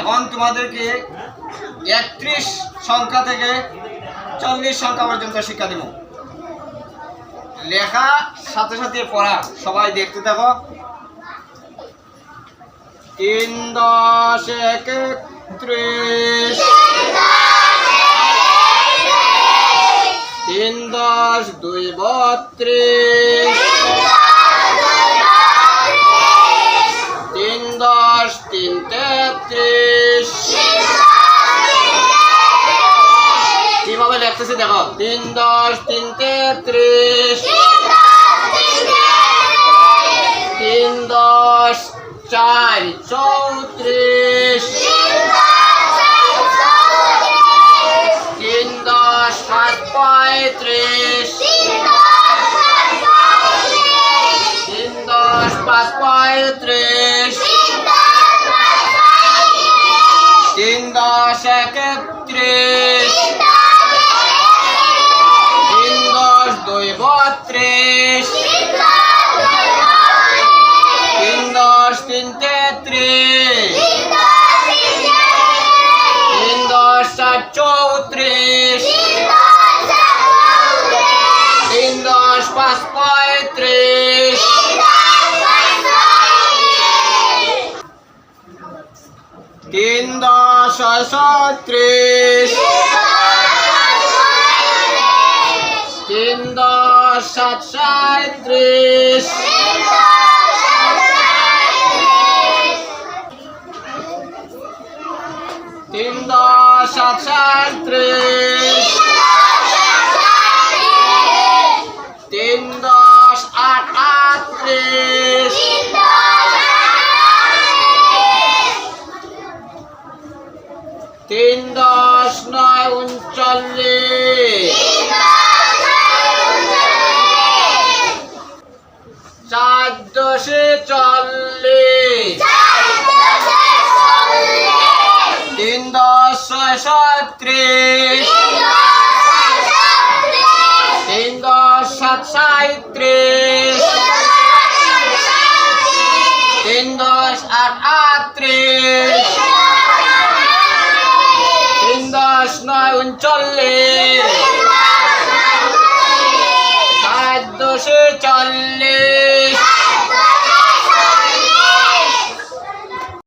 এখন তোমাদেরকে একত্রিশ সংখ্যা থেকে চল্লিশ সংখ্যা পর্যন্ত শিক্ষা দিব। লেখা সাথে সাথে পড়া, সবাই দেখতে থাকো। তিন দশ এক একত্রিশ। তিন দশ দুই বত্রিশ। কীভাবে লিখতেছি দেখো, তিন দশ তিন তেত্রিশ তিন দশ, চার, চৌত্রিশ। তিন দশ পাঁচ পঁয়ত্রিশ। তিন দশ, পাঁচ, পঁয়ত্রিশ। তিন দশ একত্রিশ তিন দশ দুই বত্রিশ তিন দশ তিন তেত্রিশ তিন দশ চার চৌত্রিশ তিন দশ পাঁচ পঁয়ত্রিশ তিন দশ ছত্রিশ তিন দশ সাত সাঁত্রিশ সাঁত্রিশ তিন দশ আট আটত্রিশ। তিন দশ নয় উনচল্লিশ। চার দশে চল্লিশ তিন দশ ছয় সত্রিশ তিন দশ সাত সাঁত্রিশ তিন দশ আট আটত্রিশ। তিন দশ নয় উনচল্লিশ। সাত দশে চল্লিশ।